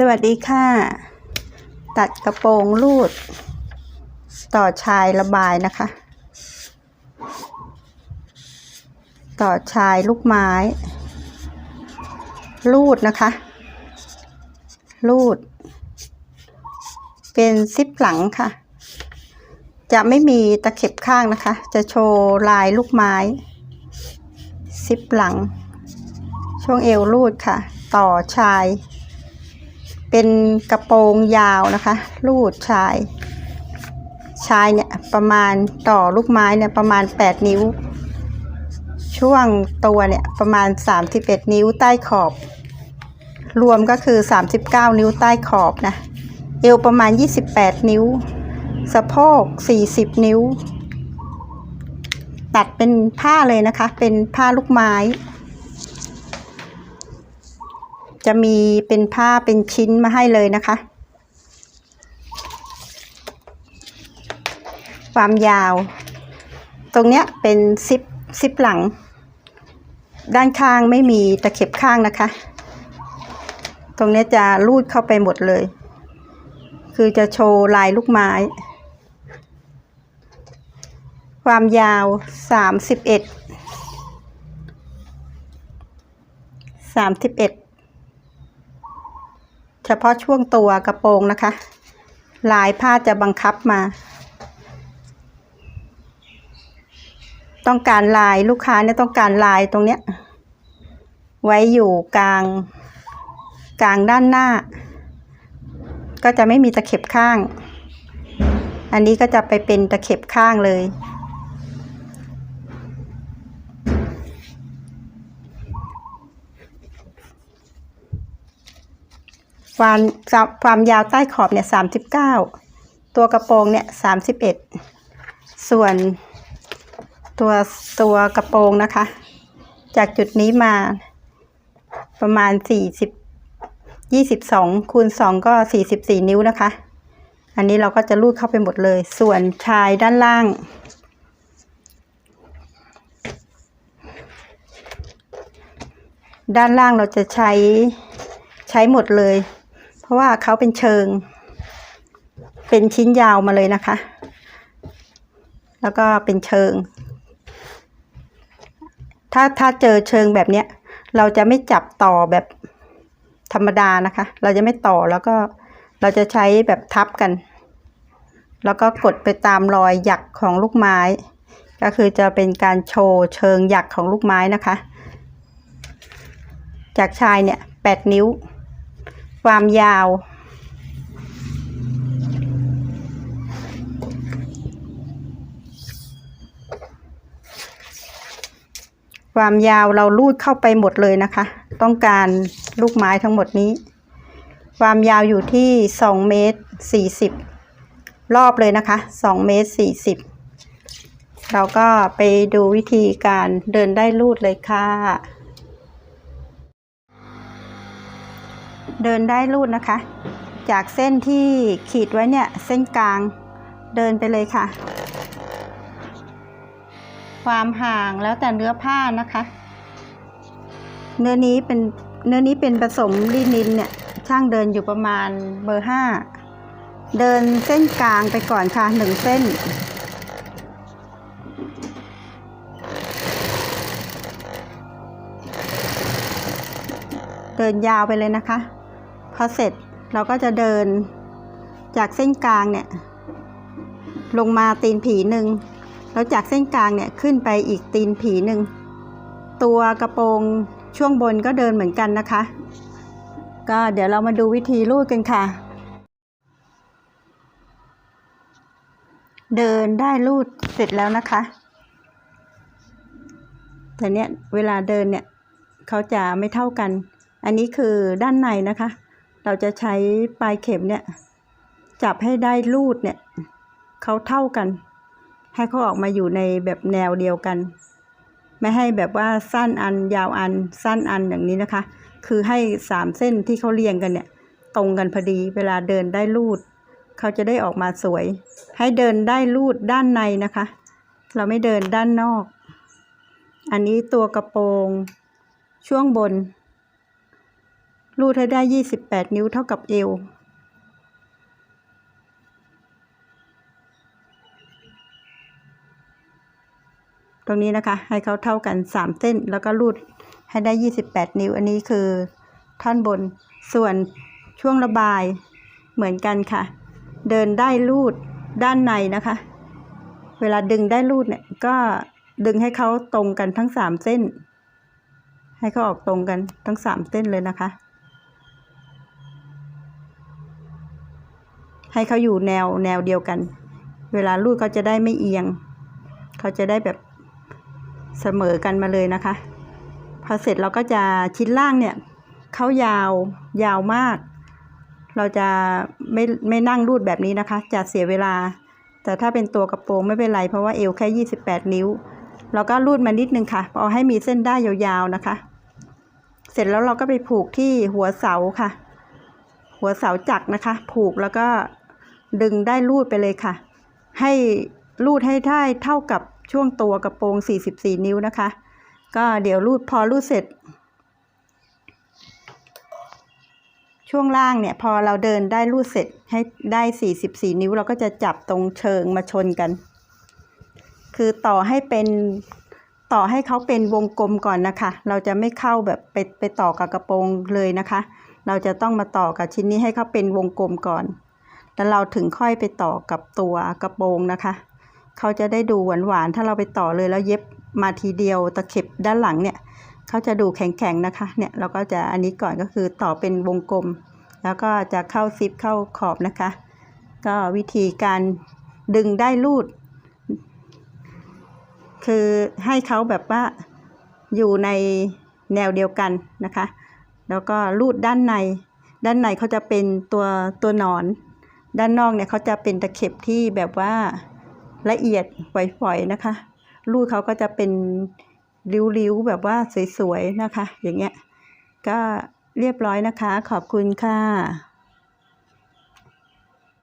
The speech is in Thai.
สวัสดีค่ะ ตัดกระโปรงรูด ต่อชายระบายนะคะ ต่อชายลูกไม้ รูดนะคะ รูด เป็นซิปหลังค่ะ จะไม่มีตะเข็บข้างนะคะ จะโชว์ลายลูกไม้ ซิปหลัง ช่วงเอวรูดค่ะ ต่อชาย เป็นกระโปรงยาวนะคะ รูดชาย ชายเนี่ยประมาณต่อลูกไม้เนี่ยประมาณ 8 นิ้ว ช่วงตัวเนี่ยประมาณ 31 นิ้วใต้ขอบ รวมก็คือ 39 นิ้วใต้ขอบนะ เอวประมาณ 28 นิ้ว สะโพก 40 นิ้ว ตัดเป็นผ้าเลยนะคะ เป็นผ้าลูกไม้ จะมีเป็นผ้าเป็นชิ้นมาให้เลยนะคะ ความยาว ตรงเนี้ยเป็นซิปซิปหลัง ด้านข้างไม่มีตะเข็บข้างนะคะ ตรงเนี้ยจะรูดเข้าไปหมดเลย คือจะโชว์ลายลูกไม้ ความยาวสามสิบ เฉพาะช่วงตัวกระโปรงนะคะ ลายผ้าจะบังคับมา ต้องการลายลูกค้าเนี่ยต้องการลายตรงเนี้ย ไว้อยู่กลาง กลางด้านหน้า ก็จะไม่มีตะเข็บข้าง อันนี้ก็จะไปเป็นตะเข็บข้างเลย ความความยาวใต้ขอบเนี่ยสามสิบเก้าตัวกระโปรงเนี่ยสามสิบเอ็ดส่วนตัวตัวกระโปรงนะคะ จากจุดนี้มาประมาณสี่สิบยี่สิบสองคูณสองก็สี่สิบสี่นิ้วนะคะ อันนี้เราก็จะรูดเข้าไปหมดเลย ส่วนชายด้านล่าง ด้านล่างเราจะใช้ใช้หมดเลย เพราะว่าเขาเป็นเชิง เป็นชิ้นยาวมาเลยนะคะ แล้วก็เป็นเชิง ถ้าถ้าเจอเชิงแบบเนี้ย เราจะไม่จับต่อแบบธรรมดานะคะ เราจะไม่ต่อแล้วก็เราจะใช้แบบทับกัน แล้วก็กดไปตามรอยหยักของลูกไม้ ก็คือจะเป็นการโชว์เชิงหยักของลูกไม้นะคะ จากชายเนี่ยแปดนิ้ว ความยาว ความยาวเราลูดเข้าไปหมดเลยนะคะ ต้องการลูกไม้ทั้งหมดนี้ ความยาวอยู่ที่สองเมตรสี่สิบรอบเลยนะคะสองเมตรสี่สิบเราก็ไปดูวิธีการเดินได้ลูดเลยค่ะ เดินได้รูดนะคะ จากเส้นที่ขีดไว้เนี่ยเส้นกลางเดินไปเลยค่ะ ความห่างแล้วแต่เนื้อผ้านะคะ เนื้อนี้เป็นเนื้อนี้เป็นผสมลินินเนี่ยช่างเดินอยู่ประมาณเบอร์ห้าเดินเส้นกลางไปก่อนค่ะหนึ่งเส้น เดินยาวไปเลยนะคะ พอเสร็จเราก็จะเดินจากเส้นกลางเนี่ย ลงมาตีนผีหนึ่งแล้วจากเส้นกลางเนี่ยขึ้นไปอีกตีนผีหนึ่งตัวกระโปรงช่วงบนก็เดินเหมือนกันนะคะ ก็เดี๋ยวเรามาดูวิธีรูดกันค่ะ เดินได้รูดเสร็จแล้วนะคะแต่เนี่ยเวลาเดินเนี่ยเขาจะไม่เท่ากัน อันนี้คือด้านในนะคะ เราจะใช้ปลายเข็มเนี่ย จับให้ได้รูดเนี่ยเขาเท่ากัน ให้เขาออกมาอยู่ในแบบแนวเดียวกัน ไม่ให้แบบว่าสั้นอันยาวอันสั้นอันอย่างนี้นะคะ คือให้สามเส้นที่เขาเรียงกันเนี่ย ตรงกันพอดีเวลาเดินได้รูดเขาจะได้ออกมาสวย ให้เดินได้รูดด้านในนะคะ เราไม่เดินด้านนอก อันนี้ตัวกระโปรง ช่วงบน รูดให้ได้ยี่สิบแปดนิ้วเท่ากับเอว ตรงนี้นะคะ ให้เขาเท่ากันสามเส้น แล้วก็รูดให้ได้ยี่สิบแปดนิ้ว อันนี้คือท่อนบน ส่วนช่วงระบายเหมือนกันค่ะ เดินได้รูดด้านในนะคะ เวลาดึงได้รูดเนี่ย ก็ดึงให้เขาตรงกันทั้งสามเส้น ให้เขาออกตรงกันทั้งสามเส้นเลยนะคะ ให้เขาอยู่แนวแนวเดียวกัน เวลารูดเขาจะได้ไม่เอียง เขาจะได้แบบเสมอกันมาเลยนะคะ พอเสร็จเราก็จะชิ้นล่างเนี่ยเขายาวยาวมาก เราจะไม่ไม่นั่งรูดแบบนี้นะคะ จะเสียเวลา แต่ถ้าเป็นตัวกระโปรงไม่เป็นไรเพราะว่าเอวแค่ 28 นิ้วเราก็รูดมานิดนึงค่ะเอาให้มีเส้นได้ยาวๆนะคะ เสร็จแล้วเราก็ไปผูกที่หัวเสาค่ะ หัวเสาจักรนะคะ ผูกแล้วก็ ดึงได้รูดไปเลยค่ะ ให้รูดให้ได้เท่ากับช่วงตัวกระโปรง 44 นิ้วนะคะ ก็เดี๋ยวรูดพอรูดเสร็จ ช่วงล่างเนี่ยพอเราเดินได้รูดเสร็จให้ได้ 44 นิ้ว เราก็จะจับตรงเชิงมาชนกัน คือต่อให้เป็นต่อให้เขาเป็นวงกลมก่อนนะคะ เราจะไม่เข้าแบบไปไปต่อกับกระโปรงเลยนะคะ เราจะต้องมาต่อกับชิ้นนี้ให้เขาเป็นวงกลมก่อน แล้วเราถึงค่อยไปต่อกับตัวกระโปรงนะคะ เขาจะได้ดูหวานๆ ถ้าเราไปต่อเลยแล้วเย็บมาทีเดียวตะเข็บด้านหลังเนี่ย เขาจะดูแข็งๆนะคะ เนี่ยเราก็จะอันนี้ก่อนก็คือต่อเป็นวงกลม แล้วก็จะเข้าซิปเข้าขอบนะคะ ก็วิธีการดึงได้รูด คือให้เขาแบบว่าอยู่ในแนวเดียวกันนะคะ แล้วก็รูดด้านใน ด้านในเขาจะเป็นตัวตัวหนอน ด้านนอกเนี่ยเขาจะเป็นตะเข็บที่แบบว่าละเอียดฝอยๆนะคะ ลูกเขาก็จะเป็นริ้วๆแบบว่าสวยๆนะคะ อย่างเงี้ยก็เรียบร้อยนะคะ ขอบคุณค่ะ